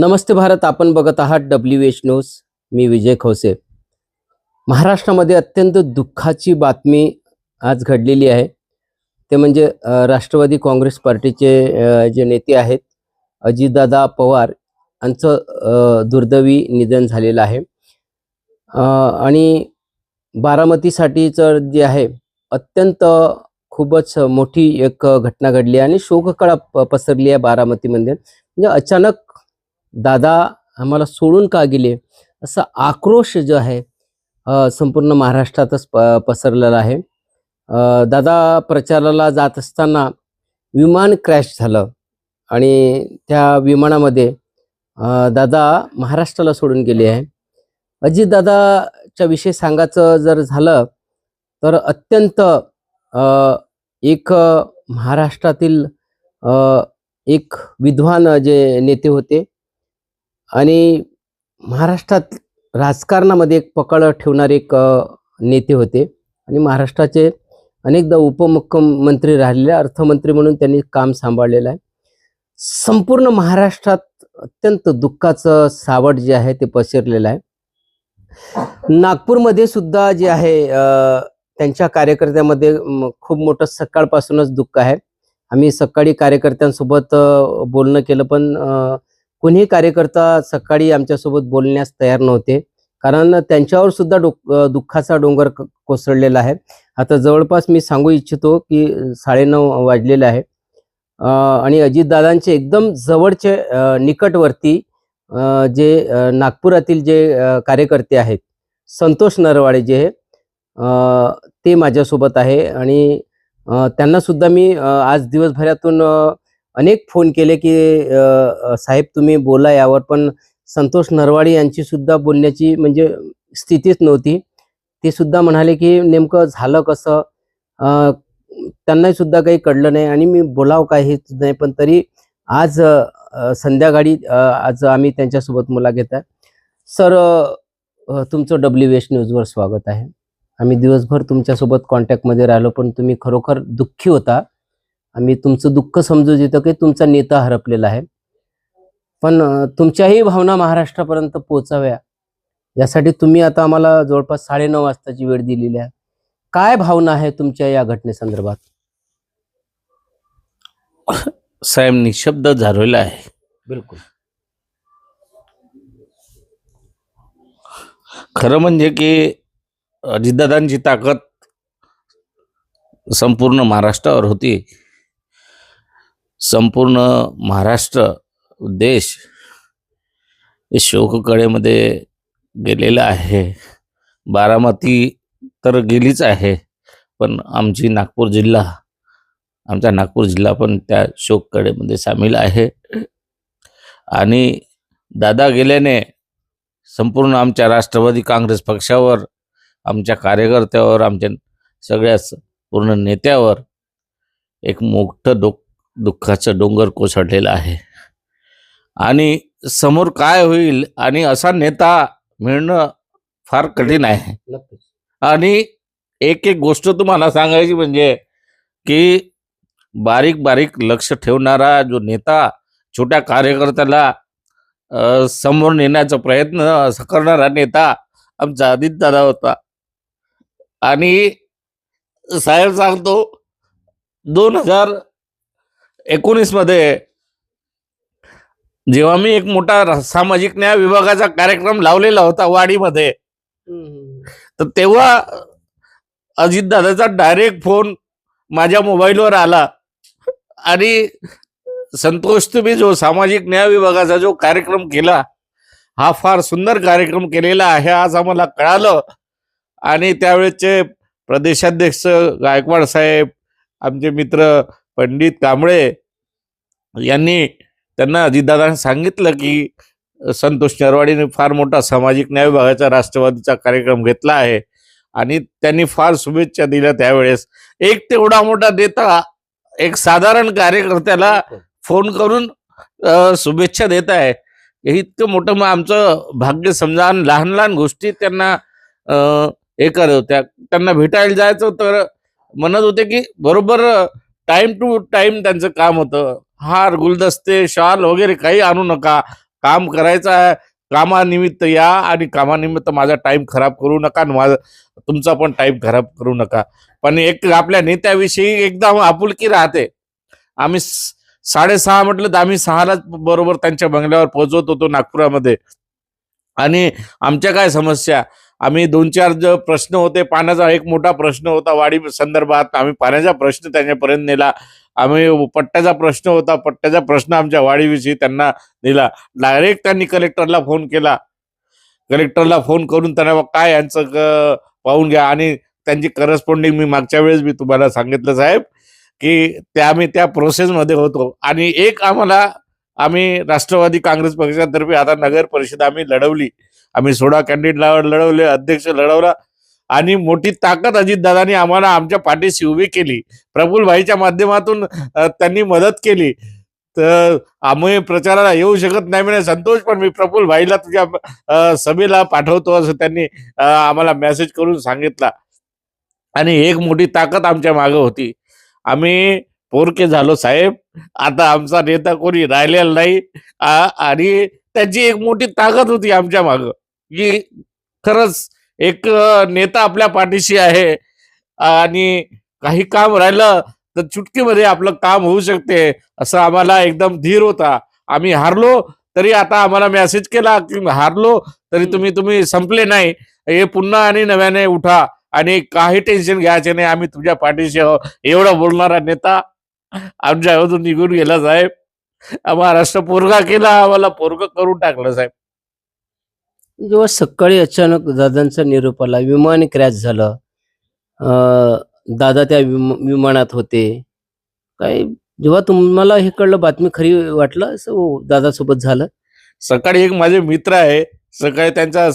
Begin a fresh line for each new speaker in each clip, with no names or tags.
नमस्ते भारत आपण बघत आहात डब्ल्यू एच न्यूज मी विजय खवसे महाराष्ट्रामध्ये अत्यंत दुःखाची बातमी आज घडलेली आहे. ते म्हणजे राष्ट्रवादी काँग्रेस पार्टीचे जे नेते आहेत अजितदादा पवार यांचं दुर्दैवी निधन झालेलं आहे. आणि बारामतीसाठीचं जे आहे अत्यंत खूपच मोठी एक घटना घडली आहे आणि शोककळा प- पसरली आहे बारामतीमध्ये. म्हणजे अचानक दादा आम्हाला सोडून का गेले? असा आक्रोश जो आहे संपूर्ण महाराष्ट्रातच प पसरलेला आहे. दादा प्रचाराला जात असताना विमान क्रॅश झालं आणि त्या विमानामध्ये दादा महाराष्ट्राला सोडून गेले आहे. अजितदादाच्या विषयी सांगायचं जर झालं तर अत्यंत एक महाराष्ट्रातील एक विद्वान जे नेते होते आणि महाराष्ट्रात राजकारणामध्ये एक पकड ठेवणारे एक नेते होते. आणि महाराष्ट्राचे अनेकदा उपमुख्यमंत्री राहिलेले अर्थमंत्री म्हणून त्यांनी काम सांभाळलेलं आहे. संपूर्ण महाराष्ट्रात अत्यंत दुःखाचं सावट जे आहे ते पसरलेलं आहे. नागपूरमध्ये सुद्धा जे आहे त्यांच्या कार्यकर्त्यामध्ये खूप मोठं सकाळपासूनच दुःख आहे. आम्ही सकाळी कार्यकर्त्यांसोबत बोलणं केलं पण कोणीही कार्यकर्ता सकाळी आमच्यासोबत बोलण्यास तयार नव्हते. कारण त्यांच्यावर सुद्धा डोक दुःखाचा डोंगर क- कोसळलेला आहे. आता जवळपास मी सांगू इच्छितो की साडेनऊ वाजलेले आहे. आणि अजितदादांचे एकदम जवळचे निकटवर्ती जे नागपुरातील जे कार्यकर्ते आहेत संतोष नरवाडे जे ते माझ्यासोबत आहे. आणि त्यांनासुद्धा त्यांना सुद्धा मी आज दिवसभरातून अनेक फोन केले की साहेब तुम्ही बोला यावर. पण संतोष नरवाडे यांची सुद्धा बोलण्याची म्हणजे स्थितीच नव्हती. ते सुद्धा म्हणाले की नेमकं झालं कसं? त्यांनाही सुद्धा काही कळलं नाही आणि मी बोलावं काय हे नाही. पण तरी आज संध्याकाळी आज आम्ही त्यांच्यासोबत मुलाखत आहे सर तुमचं डब्ल्यू एस न्यूजवर स्वागत आहे. आम्ही दिवसभर तुमच्यासोबत कॉन्टॅक्टमध्ये राहिलो पण तुम्ही खरोखर दुःखी होता. आम्ही तुमचं दुःख समजू येतं की तुमचा नेता हरपलेला आहे. पण तुमच्याही भावना महाराष्ट्रापर्यंत पोहोचाव्या. यासाठी तुम्ही आता आम्हाला जवळपास साडेनऊ वाजताची वेळ दिलेली आहे. काय भावना आहे तुमच्या या घटनेसंदर्भात?
साहेब निशब्द झालेला आहे.
बिलकुल.
खरं म्हणजे की अजितदादांची ताकद संपूर्ण महाराष्ट्रावर होती. संपूर्ण महाराष्ट्र देश हे शोककळेमध्ये गेलेला आहे. बारामती तर गेलीच आहे पण आमची नागपूर जिल्हा आमचा नागपूर जिल्हा पण त्या शोककळेमध्ये सामील आहे. आणि दादा गेल्याने संपूर्ण आमच्या राष्ट्रवादी काँग्रेस पक्षावर आमच्या कार्यकर्त्यावर आमच्या सगळ्याच पूर्ण नेत्यावर एक मोठं डोक दुःखाचं डोंगर कोसळलेलं आहे. आणि समोर काय होईल आणि असा नेता मिळणं फार कठीण आहे. आणि एक एक गोष्ट तुम्हाला सांगायची म्हणजे की बारीक बारीक लक्ष ठेवणारा जो नेता छोट्या कार्यकर्त्याला समोर नेण्याचा प्रयत्न असा करणारा नेता आमचा आदित दादा होता. आणि साहेब सांगतो दोन हजार एकोणीसमध्ये जेव्हा मी एक मोठा सामाजिक न्याय विभागाचा कार्यक्रम लावलेला होता वाडीमध्ये तर तेव्हा अजितदादाचा डायरेक्ट फोन माझ्या मोबाईलवर आला. आणि संतोष तुम्ही जो सामाजिक न्याय विभागाचा जो कार्यक्रम केला हा फार सुंदर कार्यक्रम केलेला आहे आज आम्हाला कळालं. आणि त्यावेळेचे प्रदेशाध्यक्ष गायकवाड साहेब आमचे मित्र पंडित कांबळे यांनी त्यांना अजितदादांनी सांगितलं की संतोष नरवाडीने फार मोठा सामाजिक न्याय विभागाचा राष्ट्रवादीचा कार्यक्रम घेतला आहे. आणि त्यांनी फार शुभेच्छा दिल्या त्यावेळेस. एक तेवढा मोठा नेता एक साधारण कार्यकर्त्याला फोन करून शुभेच्छा देत आहे. हे इतकं मोठं मग आमचं भाग्य समजा लहान लहान गोष्टी त्यांना हे करत होत्या. त्यांना भेटायला जायचं तर म्हणत होते की बरोबर टाइम टू टाइम त्यांचं काम होतं. हार गुलदस्ते शाल वगैरे काही आणू नका. काम करायचं आहे. कामानिमित्त या आणि कामानिमित्त माझा टाइम खराब करू नका आणि माझा तुमचा पण टाइम खराब करू नका. पण एक आपल्या नेत्याविषयी एकदम आपुलकी राहते. आम्ही साडेसहा म्हटलं तर आम्ही सहालाच बरोबर त्यांच्या बंगल्यावर पोहोचवत होतो नागपुरामध्ये. आणि आमच्या काय समस्या? आम्ही दोन चार जे प्रश्न होते पाण्याचा एक मोठा प्रश्न होता वाडी संदर्भात. आम्ही पाण्याचा प्रश्न त्यांच्यापर्यंत नेला. आम्ही पट्ट्याचा प्रश्न होता पट्ट्याचा प्रश्न आमच्या वाडीविषयी त्यांना दिला डायरेक्ट त्यांनी कलेक्टरला फोन केला. कलेक्टरला फोन करून त्यांना काय यांचं पाहून घ्या. आणि त्यांची करस्पॉन्डिंग मी मागच्या वेळेस मी तुम्हाला सांगितलं साहेब की त्या आम्ही त्या प्रोसेसमध्ये होतो. आणि एक आम्हाला आम्ही राष्ट्रवादी काँग्रेस पक्षातर्फे आता नगर परिषद आम्ही लढवली. आम्ही सोळा कॅन्डिडेट लढवले अध्यक्ष लढवला. आणि मोठी ताकद अजितदादांनी आम्हाला आमच्या पाठीशी उभी केली. प्रफुल भाईच्या माध्यमातून त्यांनी मदत केली. तर आम्ही प्रचाराला येऊ शकत नाही म्हणे संतोष पण मी प्रफुलभाईला तुझ्या सभेला पाठवतो असं त्यांनी आम्हाला मेसेज करून सांगितला. आणि एक मोठी ताकद आमच्या मागे होती. आम्ही पोरके झालो साहेब. आता आमचा नेता कोणी राहिलेला नाही. आणि त्याची एक मोठी ताकद होती आमच्या मागं. की खरंच एक नेता आपल्या पाठीशी आहे. आणि काही काम राहिलं तर चुटकीमध्ये आपलं काम होऊ शकते असं आम्हाला एकदम धीर होता. आम्ही हारलो तरी आता आम्हाला मेसेज केला की हारलो तरी तुम्ही तुम्ही संपले नाही. हे पुन्हा आणि नव्याने उठा आणि काही टेन्शन घ्यायचे नाही. आम्ही तुझ्या पाठीशी आहोत. एवढा बोलणारा नेता आमच्या निघून गेला साहेब. महाराष्ट्र पोरगा केला आम्हाला पोरग करून टाकलं साहेब.
जेव्हा सकाळी अचानक दादांचा निरोप आला विमान क्रॅश झालं दादा त्या विमा विमानात होते. काय जेव्हा तुम्हाला हे कळलं बातमी खरी वाटलं असं हो, दादासोबत झालं?
सकाळी एक माझे मित्र आहे सकाळी त्यांचा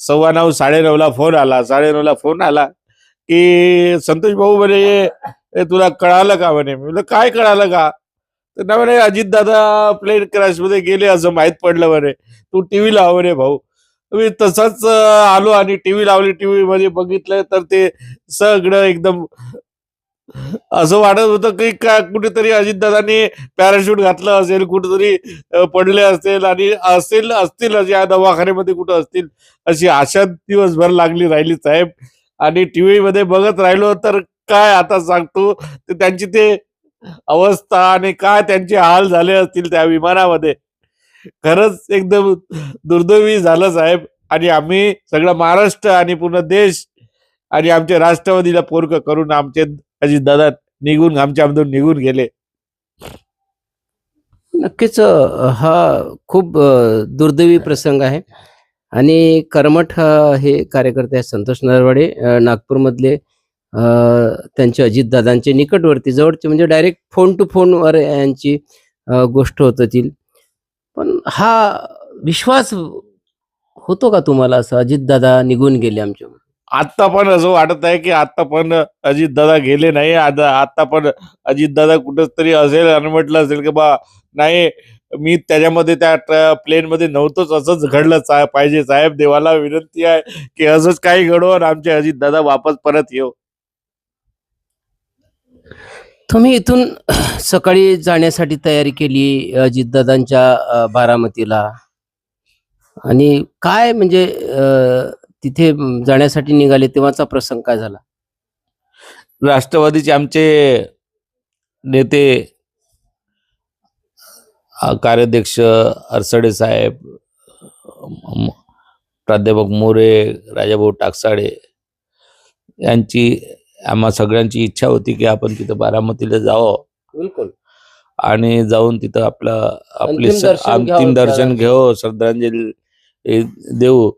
सव्वा नऊ साडेनऊला फोन आला साडेनऊला फोन आला की संतोष भाऊ म्हणे तुला कळालं का म्हणे? मी म्हणलं काय कळालं का? तर ना म्हणे अजित दादा प्लेन क्रॅशमध्ये गेले असं माहीत पडलं म्हणे. तू टीव्ही लाव म्हणे भाऊ. मी तसंच आलो आणि टीव्ही लावली. टीव्ही मध्ये बघितलं तर ते सगळं एकदम असं वाटत होतं की काय कुठेतरी अजितदादांनी पॅराशूट घातलं असेल कुठेतरी पडले असेल आणि असेल असतील या दवाखान्यामध्ये कुठं असतील अशी आशा दिवसभर लागली राहिली साहेब. आणि टीव्ही मध्ये बघत राहिलो तर काय आता सांगतो त्यांची ते अवस्था आणि काय त्यांचे हाल झाले असतील त्या विमानामध्ये. खरंच एकदम दुर्दैवी झालं साहेब. आणि आम्ही सगळं महाराष्ट्र आणि पूर्ण देश आणि आमच्या राष्ट्रवादीला पोरक करून आमचे अजितदादा निघून आमच्या आमच्यामधून निघून गेले.
नक्कीच हा खूप दुर्दैवी प्रसंग आहे. आणि कर्मठ हे कार्यकर्ते आहेत संतोष नरवाडे नागपूरमधले अं, त्यांचे अजितदादांचे निकटवर्ती जवळचे म्हणजे डायरेक्ट फोन टू फोनवर यांची गोष्ट होत होती. पण हा विश्वास होतो का तुम्हाला असं? अजितदादा निघून गेले आमच्या
आता पण असं वाटत आहे की आता पण अजितदादा गेले नाही. आता आता पण अजितदादा कुठंच तरी असेल आणि म्हटलं असेल की बा नाही मी त्याच्यामध्ये त्या प्लेन मध्ये नव्हतोच. असंच घडलं सा- पाहिजे साहेब. देवाला विनंती आहे की असंच काही घडव आणि आमचे अजितदादा वापस परत येऊ
तुम्ही इथून सकाळी जाण्यासाठी तयारी केली अजितदादांच्या बारामतीला? आणि काय म्हणजे तिथे जाण्यासाठी निघाले तेव्हाचा प्रसंग काय झाला?
राष्ट्रवादीचे आमचे नेते कार्याध्यक्ष अरसडे साहेब प्राध्यापक मोरे राजाभाऊ टाकसाळे यांची आम्हा सगळ्यांची इच्छा होती की आपण तिथं बारामतीला जावं.
बिलकुल.
आणि जाऊन तिथं आपलं आपली स-
दर्शन
अंतिम दर्शन. घेऊ श्रद्धांजली ए, देऊ.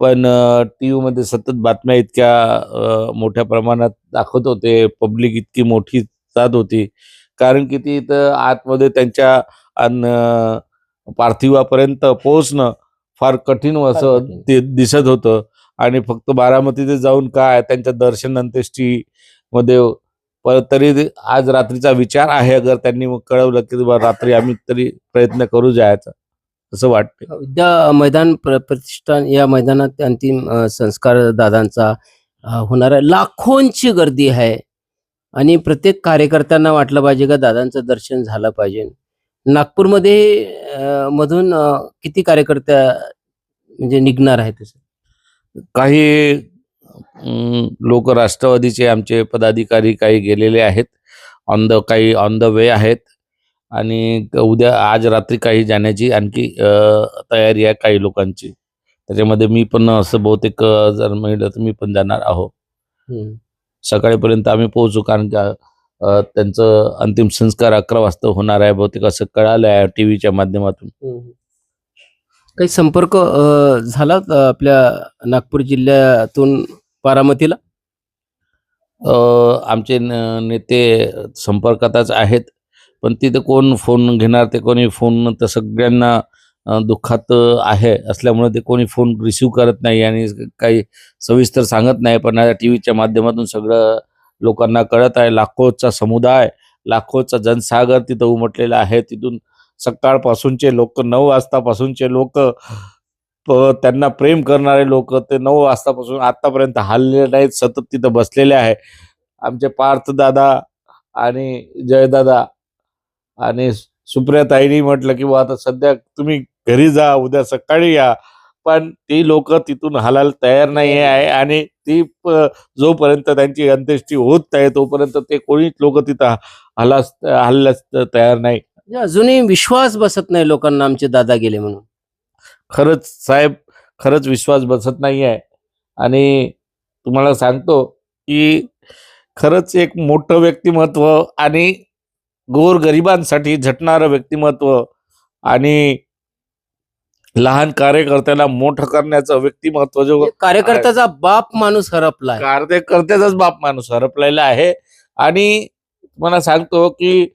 पण टीव्ही मध्ये सतत बातम्या इतक्या अ, मोठ्या प्रमाणात दाखवत होते. पब्लिक इतकी मोठी जात होती. कारण की ती इथं आतमध्ये त्यांच्या अन पार्थिवापर्यंत पोहोचणं फार कठीण असं
कठीण.
ते दिसत होतं. आणि फक्त बारामतीत जाऊन काय? त्यांच्या दर्शन अंत्येष्टी मध्ये परत तरी आज रात्रीचा विचार आहे अगर त्यांनी मग कळवलं की रात्री आम्ही तरी प्रयत्न करू जायचा. असं वाटतं
विद्या हो, मैदान प्र- प्रतिष्ठान या मैदानात अंतिम संस्कार दादांचा होणार आहे. लाखोंची गर्दी आहे. आणि प्रत्येक कार्यकर्त्यांना वाटलं पाहिजे का दादांचं दर्शन झालं पाहिजे. नागपूरमध्ये मधून किती कार्यकर्त्या म्हणजे निघणार आहे तसं?
काही लोक राष्ट्रवादीचे आमचे पदाधिकारी काही गेलेले आहेत. ऑन द काही ऑन द वे आहेत. आणि उद्या आज रात्री काही जाण्याची आणखी तयारी आहे काही लोकांची. त्याच्यामध्ये मी पण असं बहुतेक जर मिळलं तर मी पण जाणार आहो. सकाळीपर्यंत आम्ही पोहोचू कारण का त्यांचं अंतिम संस्कार अकरा वाजता होणार आहे. बहुतेक असं कळालं आहे टी व्हीच्या माध्यमातून.
काही संपर्क झाला आपल्या नागपूर जिल्ह्यातून बारामतीला?
आमचे न- नेते संपर्कातच आहेत पण तिथे कोण फोन घेणार ते कोणी फोन तर सगळ्यांना दुःखात आहे असल्यामुळे ते कोणी फोन रिसिव्ह करत नाही आणि काही सविस्तर सांगत नाही पण टी व्हीच्या माध्यमातून सगळं लोकांना कळत आहे. लाखोचा समुदाय लाखोचा जनसागर तिथं उमटलेला आहे. तिथून सकाळपासूनचे लोक नऊ वाजतापासूनचे लोक त्यांना प्रेम करणारे लोक ते नऊ वाजतापासून आतापर्यंत हल्ले नाहीत सतत तिथं बसलेले आहे. आमचे पार्थ दादा आणि जयदादा आणि सुप्रियाताईनी म्हटलं की बुवा आता सध्या तुम्ही घरी जा उद्या सकाळी या. पण ती लोक तिथून हलायला तयार नाही आहे आणि ती जोपर्यंत त्यांची अंत्येष्टी होत नाही तोपर्यंत ते कोणीच लोक तिथं हलास हल्ल्यास तयार नाही.
म्हणजे अजूनही विश्वास बसत नाही लोकांना आमचे दादा गेले म्हणून.
खरंच साहेब खरंच विश्वास बसत नाही आहे आणि तुम्हाला सांगतो की खरंच एक मोठं व्यक्तिमत्व आणि गोरगरिबांसाठी झटणारं व्यक्तिमत्व आणि लहान कार्यकर्त्याला मोठं करण्याचं व्यक्तिमत्व जो
म्हणजे कार्यकर्त्याचा बाप माणूस हरपलाय.
कार्यकर्त्याचाच बाप माणूस हरपलेला आहे. आणि मला सांगतो की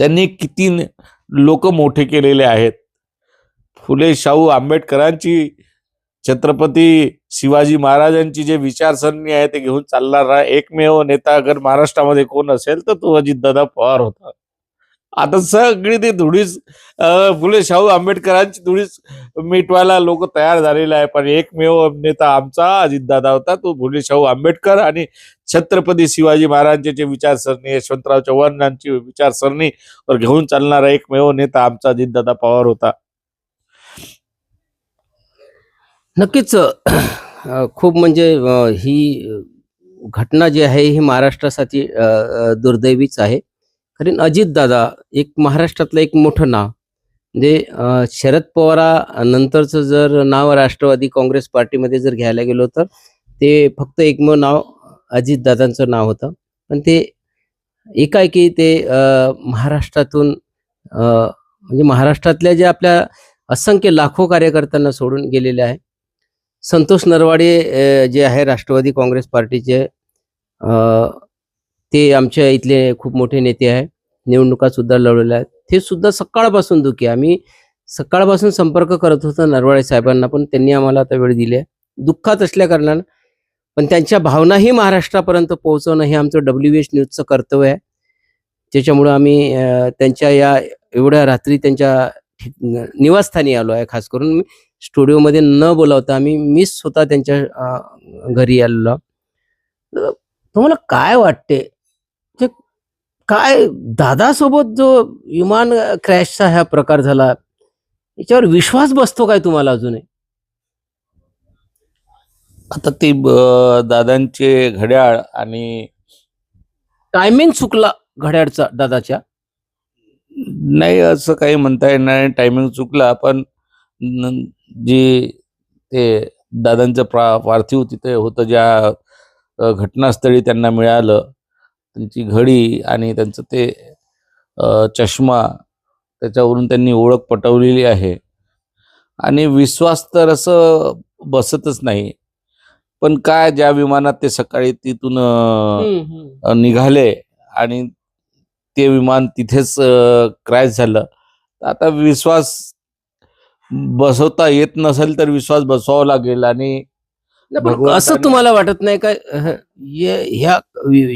त्यांनी किती लोक मोठे केलेले आहेत. फुले शाहू आंबेडकरांची छत्रपती शिवाजी महाराजांची जे विचारसरणी आहे ते घेऊन चालणारा एकमेव नेता अगर महाराष्ट्रामध्ये कोण असेल तर तो अजितदादा पवार होता. आता सगळी ती धुळीच फुले शाहू आंबेडकरांची धुळीच मिटवायला लोक तयार झालेले आहे. पण एकमेव नेता आमचा अजितदादा होता. तो फुले शाहू आंबेडकर आणि छत्रपती शिवाजी महाराजांचे विचारसरणी यशवंतराव चव्हाण यांची विचारसरणी वर घेऊन चालणारा एकमेव नेता आमचा अजितदादा पवार होता.
नक्कीच खूप म्हणजे ही घटना जी आहे ही महाराष्ट्रासाठी दुर्दैवीच आहे. कारण अजितदादा एक महाराष्ट्रातलं एक मोठं नाव. म्हणजे शरद पवारा नंतरचं जर नाव राष्ट्रवादी काँग्रेस पार्टीमध्ये जर घ्यायला गेलो तर ते फक्त एकमेव नाव अजितदादांचं नाव होतं. पण ते एकाएकी ते महाराष्ट्रातून म्हणजे महाराष्ट्रातल्या ज्या आपल्या असंख्य लाखो कार्यकर्त्यांना सोडून गेलेले आहे. संतोष नरवाडे जे आहे राष्ट्रवादी काँग्रेस पार्टीचे ते आमच्या इथले खूप मोठे नेते आहे निवडणुका सुद्धा लढवल्या आहेत. ते सुद्धा सकाळपासून दुखी आहे. आम्ही सकाळपासून संपर्क करत होतो नरवाडे साहेबांना पण त्यांनी आम्हाला आता वेळ दिली आहे. दुःखात असल्या कारणानं पण त्यांच्या भावनाही महाराष्ट्रापर्यंत पोहोचवणं हे आमचं डब्ल्यू एच न्यूजचं कर्तव्य आहे. त्याच्यामुळं आम्ही त्यांच्या या एवढ्या रात्री त्यांच्या निवासस्थानी आलो आहे. खास करून स्टुडिओमध्ये न बोलावता आम्ही मी स्वतः त्यांच्या घरी आलेलो तुम्हाला काय वाटते? काय दादासोबत जो विमान क्रॅशचा हा प्रकार झाला याच्यावर विश्वास बसतो काय तुम्हाला अजूनही?
आता ते दादांचे घड्याळ आणि
टायमिंग चुकला घड्याळचा दादाच्या?
नाही असं काही म्हणता येणार नाही टायमिंग चुकला पण जे ते दादांचं प्रा पार्थिव तिथे होतं ज्या घटनास्थळी त्यांना मिळालं त्यांची घडी आणि त्यांचं ते चष्मा त्याच्यावरून त्यांनी ओळख पटवलेली आहे. आणि विश्वास तर असं बसतच नाही. पण काय ज्या विमानात ते सकाळी तिथून निघाले आणि ते विमान तिथेच क्रॅश झालं. आता विश्वास बसवता येत नसेल तर विश्वास बसवावा लागेल आणि
पण असं तुम्हाला वाटत नाही का? ह्या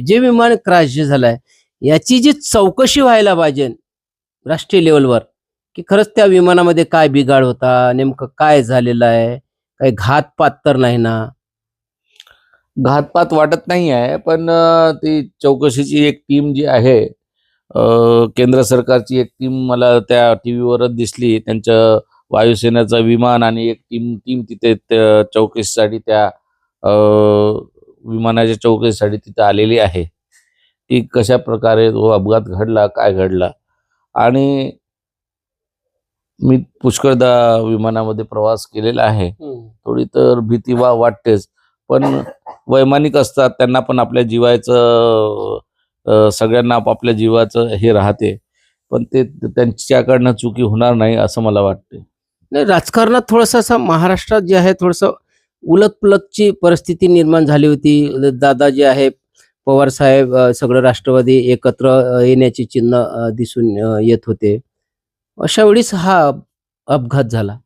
जे विमान क्रॅश जे झालंय याची जी चौकशी व्हायला पाहिजे राष्ट्रीय लेवलवर की खरंच त्या विमानामध्ये काय बिघाड होता नेमकं काय झालेलं आहे काही घातपात तर नाही ना?
घातपात वाटत नाही आहे पण ती चौकशीची एक टीम जी आहे केंद्र सरकारची एक टीम मला त्या टी व्हीवरच दिसली त्यांचं वायुसेनेचं विमान आणि एक टीम टीम तिथे चौकशीसाठी त्या विमानाच्या चौकशीसाठी तिथे आलेली आहे. की कशा प्रकारे तो अपघात घडला काय घडला. आणि मी पुष्कळदा विमानामध्ये प्रवास केलेला आहे. थोडी तर भीती वा वाटतेच. पण वैमानिक असतात त्यांना पण आपल्या जीवाचं अं, सगळ्यांना आपापल्या जीवाचं हे राहते. पण ते त्यांच्याकडनं चुकी होणार नाही असं मला वाटते.
नाही राजकारणात थोडंसं असं महाराष्ट्रात जे आहे थोडंसं उलटपुलटची परिस्थिती निर्माण झाली होती. दादा जे आहे पवार साहेब सगळं राष्ट्रवादी एकत्र येण्याची चिन्ह दिसून येत होते. अशा वेळीस हा अप- अपघात झाला.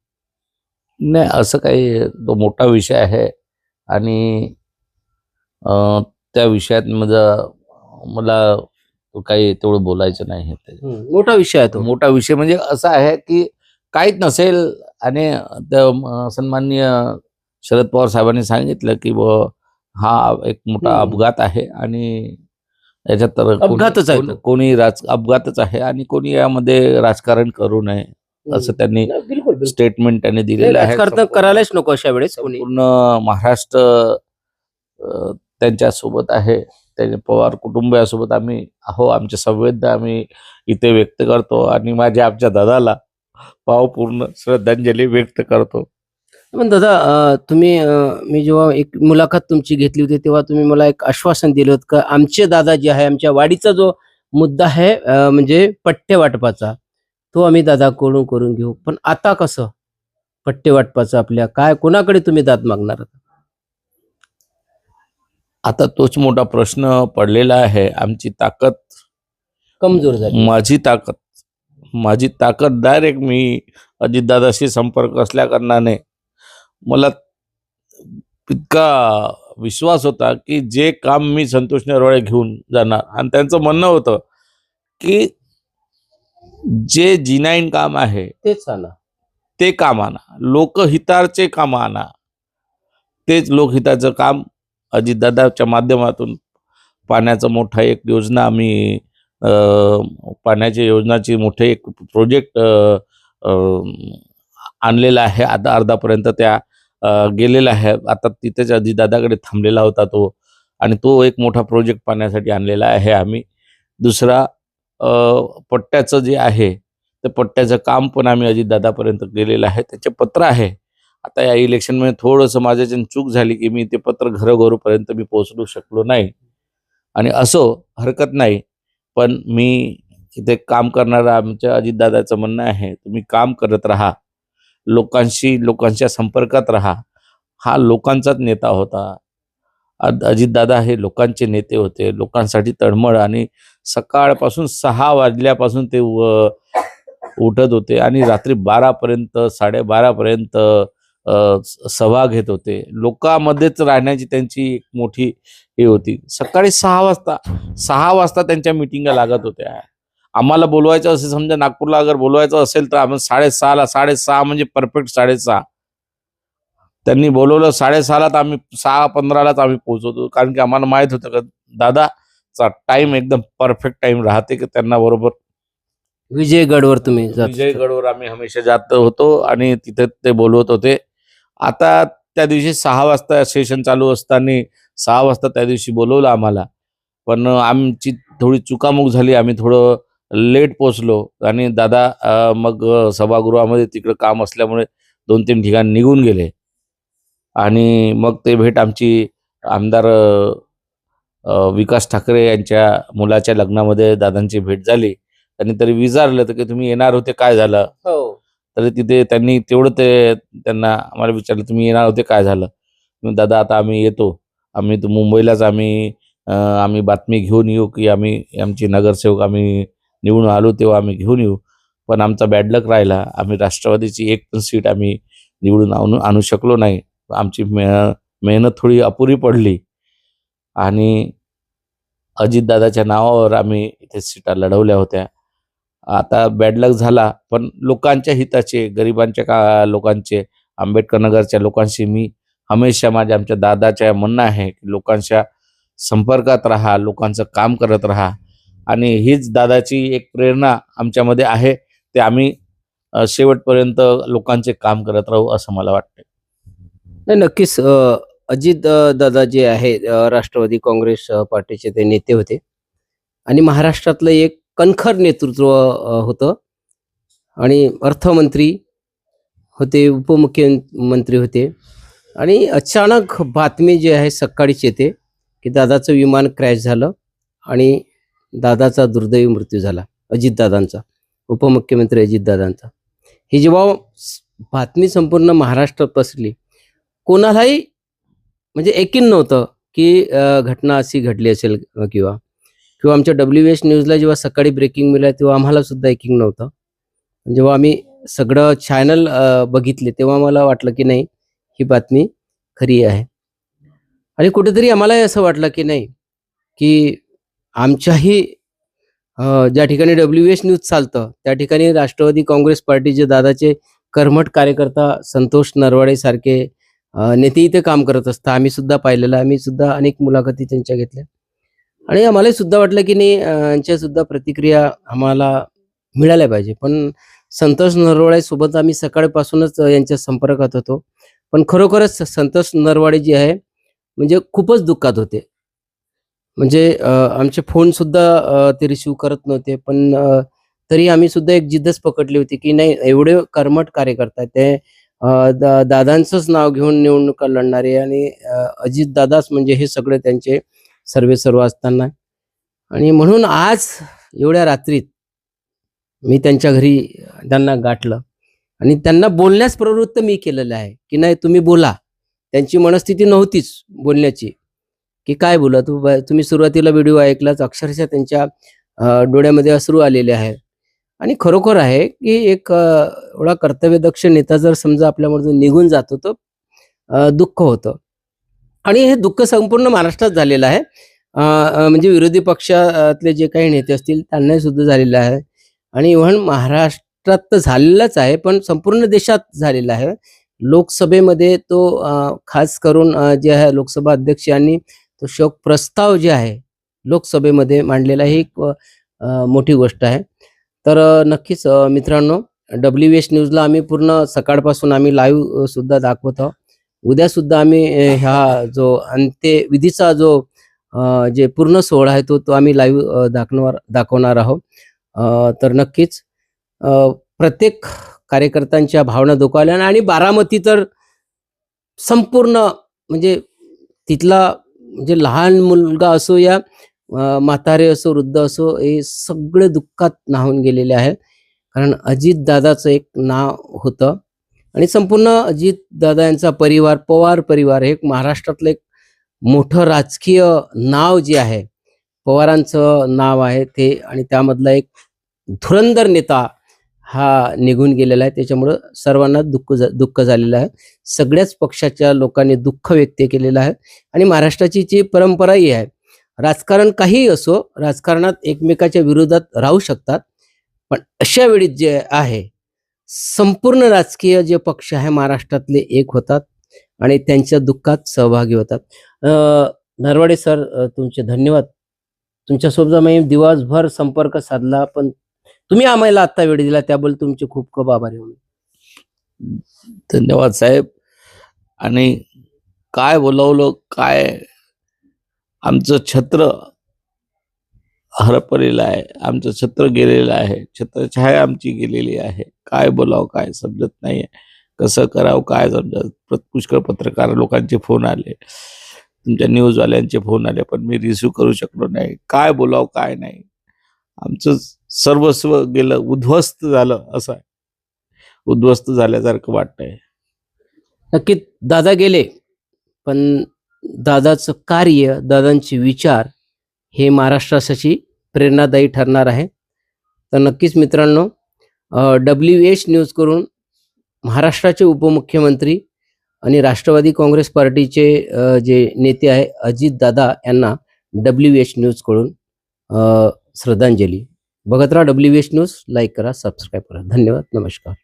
नाही असं काही तो मोठा विषय आहे आणि त्या विषयात माझं मला काही तेवढं बोलायचं नाही
मोठा विषय आहे तो.
मोठा विषय म्हणजे असा आहे की काहीच नसेल आणि सन्माननीय शरद पवार साहेबांनी सांगितलं की ब हा एक मोठा. अपघात आहे आणि याच्यात तर
अपघातच आहे.
कोणी- राज अपघातच आहे आणि कोणी यामध्ये राजकारण करू नये असं त्यांनी. स्टेटमेंट त्यांनी दिलेलं आहे
करायलाच नको अशा वेळेस
पूर्ण महाराष्ट्र त्यांच्यासोबत आहे त्याच्या पवार कुटुंबियासोबत आम्ही आहो आमचे संवेदना आम्ही इथे व्यक्त करतो आणि माझ्या आमच्या दादाला भावपूर्ण श्रद्धांजली व्यक्त करतो.
पण दादा तुम्ही मी जेव्हा एक मुलाखत तुमची घेतली होती तेव्हा तुम्ही मला एक आश्वासन दिलं होतं का आमचे दादा जे आहे आमच्या वाडीचा जो मुद्दा आहे म्हणजे पट्टे वाटपाचा तो आम्ही दादाकडून करून घेऊ. पण आता कसं? पट्टे वाटपाचं आपल्या काय कोणाकडे तुम्ही दाद मागणार?
आता तोच मोठा प्रश्न पडलेला आहे. आमची ताकद
कमजोर झाली.
माझी ताकद. माझी ताकद डायरेक्ट मी अजितदादाशी संपर्क असल्या कारणाने मला इतका विश्वास होता की जे काम मी संतोष नरवाळे घेऊन जाणार. आणि त्यांचं म्हणणं होतं की जे जिनाईन काम आहे
तेच ना
ते काम आणा. लोकहिताचे काम आणा. तेच लोकहिताचं काम अजितदादाच्या माध्यमातून पाण्याचं मोठा एक योजना आम्ही पाण्याच्या योजनाची मोठे एक प्रोजेक्ट आणलेला आहे. आता अर्धापर्यंत त्या गेलेला आहे. आता तिथेच अजितदादाकडे थांबलेला होता तो आणि तो एक मोठा प्रोजेक्ट पाण्यासाठी आणलेला आहे. आम्ही दुसरा पट्ट्याचं जे आहे ते पट्ट्याचं काम पण आम्ही अजितदादापर्यंत गेलेलं आहे. त्याचे पत्र आहे. आता या इलेक्शनमध्ये थोडंसं माझ्याच्यानं चूक झाली की मी ते पत्र घरोघरोपर्यंत मी पोहोचू शकलो नाही. आणि असो हरकत नाही. पण मी इथे काम करणारा आमच्या अजितदादाचं म्हणणं आहे तुम्ही काम करत राहा. लोकांशी लोकांच्या संपर्कात राहा. हा लोकांचाच नेता होता. अजितदादा हे लोकांचे नेते होते. लोकांसाठी तळमळ आणि सकाळपासून सहा वाजल्यापासून ते व- उठत होते आणि रात्री बारापर्यंत साडेबारापर्यंत सभा घेत होते. लोकांमध्येच राहण्याची त्यांची एक मोठी हे होती. सकाळी सहा वाजता सहा वाजता त्यांच्या मिटिंगा लागत होत्या. आम्हाला बोलवायचं असेल समजा नागपूरला अगर बोलवायचं असेल तर आम्ही साडेसहाला साडेसहा म्हणजे परफेक्ट साडेसहा. त्यांनी बोलवलं साडेसहालाच आम्ही सहा पंधरालाच आम्ही पोहोचवतो कारण की आम्हाला माहीत होतं का दादाचा टाइम एकदम परफेक्ट टाइम राहते की त्यांना बरोबर?
विजयगडवर तुम्ही.
विजयगडवर आम्ही हमेशा जात होतो आणि तिथे ते बोलवत होते. आता त्या दिवशी सहा वाजता सेशन चालू असताना सहा वाजता त्या दिवशी बोलवलं आम्हाला. पण आमची थोडी चुकामुक झाली. आम्ही थोडं लेट पोचलो आणि दादा मग सभागृहामध्ये तिकडं काम असल्यामुळे दोन तीन ठिकाणी निघून गेले. आणि मग ते भेट आमची आमदार विकास ठाकरे यांच्या मुलाच्या लग्नामध्ये दादांची भेट झाली. त्यांनी तरी विचारलं तर की तुम्ही येणार होते काय झालं?
हो.
तर तिथे त्यांनी तेवढं ते त्यांना आम्हाला विचारलं तुम्ही येणार होते? काय झालं? दादा आता आम्ही येतो. आम्ही तर मुंबईलाच आम्ही आम्ही बातमी घेऊन येऊ की आम्ही आमची नगरसेवक आम्ही निवडून आलो तेव्हा आम्ही घेऊन येऊ. पण आमचा बॅडलक राहिला. आम्ही राष्ट्रवादीची एक पण सीट आम्ही निवडून आणू आणू शकलो नाही. आमची मे मेहनत थोडी अपुरी पडली. आणि अजितदादाच्या नावावर आम्ही इथे सीटा लढवल्या होत्या. आता बॅडलक झाला पण लोकांच्या हिताचे गरिबांच्या का लोकांचे आंबेडकर नगरच्या लोकांशी मी हमेशा माझ्या आमच्या दादाच्या म्हणणं आहे की लोकांच्या संपर्कात राहा लोकांचं काम करत राहा. आणि हीच दादाची एक प्रेरणा आमच्यामध्ये आहे ते आम्ही शेवटपर्यंत लोकांचे काम करत राहू असं मला वाटतं
नाही नक्कीच अजित दादा जे आहे राष्ट्रवादी काँग्रेस पार्टीचे ते नेते होते. आणि महाराष्ट्रातलं एक कणखर नेतृत्व होतं. आणि अर्थमंत्री होते उपमुख्यमंत्री होते. आणि अचानक बातमी जी आहे सकाळीच येते की दादाचं विमान क्रॅश झालं आणि दादाचा दुर्दैवी मृत्यू झाला अजितदादांचा उपमुख्यमंत्री अजितदादांचा ही जेव्हा बातमी संपूर्ण महाराष्ट्रात पसरली कोणालाही म्हणजे एकीन नव्हतं की घटना अशी घडली असेल किंवा किंवा आमच्या डब्ल्यू एच न्यूजला जेव्हा सकाळी ब्रेकिंग मिळालं तेव्हा आम्हाला सुद्धा एकिंग नव्हतं. जेव्हा आम्ही सगळं चॅनल बघितले तेव्हा मला वाटलं की नाही ही बातमी खरी आहे. आणि कुठेतरी आम्हालाही असं वाटलं की नाही की आमच्याही ज्या ठिकाणी डब्ल्यू एच न्यूज चालतं त्या ठिकाणी राष्ट्रवादी काँग्रेस पार्टीचे दादाचे कर्मठ कार्यकर्ता संतोष नरवाडे सारखे नेते इथे काम करत असतात. आम्ही सुद्धा पाहिलेलं आम्ही सुद्धा अनेक मुलाखती त्यांच्या घेतल्या. आणि आम्हाला सुद्धा वाटलं की नाही यांच्या सुद्धा प्रतिक्रिया आम्हाला मिळाल्या पाहिजे. पण संतोष नरवाडे सोबत आम्ही सकाळपासूनच यांच्या संपर्कात होतो. पण खरोखरच संतोष नरवाडे जे आहे म्हणजे खूपच दुःखात होते. म्हणजे आमचे फोन सुद्धा ते रिसिव्ह करत नव्हते. पण तरी आम्ही सुद्धा एक जिद्दच पकडली होती की नाही एवढे कर्मठ कार्यकर्ता आहेत. ते दादांचंच नाव घेऊन निवडणुका लढणारे आणि अजित दादाच म्हणजे हे सगळे त्यांचे सर्वे सर्व असताना. आणि म्हणून आज एवढ्या रात्रीत मी त्यांच्या घरी त्यांना गाठलं. आणि त्यांना बोलण्यास प्रवृत्त मी केलेलं आहे. की नाही तुम्ही बोला. त्यांची मनस्थिती नव्हतीच बोलण्याची. की काय बोला? तू तुम्ही सुरुवातीला व्हिडिओ ऐकलाच. अक्षरशः त्यांच्या डोळ्यामध्ये असरू आलेले आहे आणि खरोखर आहे की एक एवढा कर्तव्यदक्ष नेता जर समजा आपल्यामधून निघून जातो तर दुःख होतं. आणि हे दुःख संपूर्ण महाराष्ट्रात झालेलं आहे. म्हणजे विरोधी पक्षातले जे काही नेते असतील त्यांनाही सुद्धा झालेलं आहे. आणि इव्हन महाराष्ट्रात तर झालेलाच आहे पण संपूर्ण देशात झालेला आहे. लोकसभेमध्ये तो खास करून जे आहे लोकसभा अध्यक्ष यांनी तो शोक प्रस्ताव जे आहे लोकसभेमध्ये मांडलेला ही एक मोठी गोष्ट आहे. तर नक्कीच मित्रांनो डब्ल्यू एच न्यूजला आम्ही पूर्ण सकाळपासून आम्ही लाईव्ह सुद्धा दाखवत आहोत. उद्या सुद्धा आम्ही ह्या जो अंत्यविधीचा जो जे पूर्ण सोहळा आहे तो तो आम्ही लाईव्ह दाखवणार दाखवणार आहोत. तर नक्कीच प्रत्येक कार्यकर्त्यांच्या भावना दुखावल्या आणि बारामती तर संपूर्ण म्हणजे तिथला म्हणजे लहान मुलगा असो या म्हातारे असो वृद्ध असो हे सगळे दुःखात न्हावून गेलेले आहे कारण अजित दादाचं एक नाव होतं. आणि संपूर्ण अजित दादा यांचा परिवार पवार परिवार हे एक महाराष्ट्रातलं एक मोठं राजकीय नाव जे आहे पवारांचं नाव आहे ते आणि त्यामधला एक धुरंधर नेता हा निघून गेलेला आहे. त्याच्यामुळं सर्वांना दुःख जा दुःख झालेलं आहे. सगळ्याच पक्षाच्या लोकांनी दुःख व्यक्त केलेलं आहे आणि महाराष्ट्राची जी परंपराही आहे राजकारण काहीही असो राजकारणात एकमेकाच्या विरोधात राहू शकतात पण अशा वेळी जे आहे संपूर्ण राजकीय जे पक्ष आहे महाराष्ट्रातले एक होतात आणि त्यांच्या दुःखात सहभागी होतात. नरवाडे सर तुमचे धन्यवाद. तुमच्यासोबत मी दिवसभर संपर्क साधला पण तुम्ही आम्हाला आत्ता वेळ दिला त्याबद्दल तुमचे खूप खूप आभारी आहे
धन्यवाद साहेब. आणि काय बोलावलं काय आमचं छत्र हरपलेलं आहे आमचं छत्र गेलेलं आहे छत्रछाया आमची गेलेली आहे. काय बोलावं काय समजत नाहीये. कसं करावं काय समजत पुष्कळ पत्रकार लोकांचे फोन आले. तुमच्या न्यूजवाल्यांचे फोन आले पण मी रिसिव्ह करू शकलो नाही. काय बोलावं काय नाही. आमचं सर्वस्व गेलं उद्ध्वस्त झालं असं आहे. उद्ध्वस्त झाल्यासारखं वाटतंय.
नक्की दादा गेले पण दादाचं कार्य दादांचे विचार हे महाराष्ट्रासाठी प्रेरणादायी ठरणार आहे. तर नक्कीच मित्रांनो डब्ल्यू एच न्यूजकडून महाराष्ट्राचे उपमुख्यमंत्री आणि राष्ट्रवादी काँग्रेस पार्टीचे जे नेते आहे अजित दादा यांना डब्ल्यू एच न्यूजकडून श्रद्धांजली. बघत राहा डब्ल्यू एच न्यूज लाईक करा सबस्क्राईब करा. धन्यवाद. नमस्कार.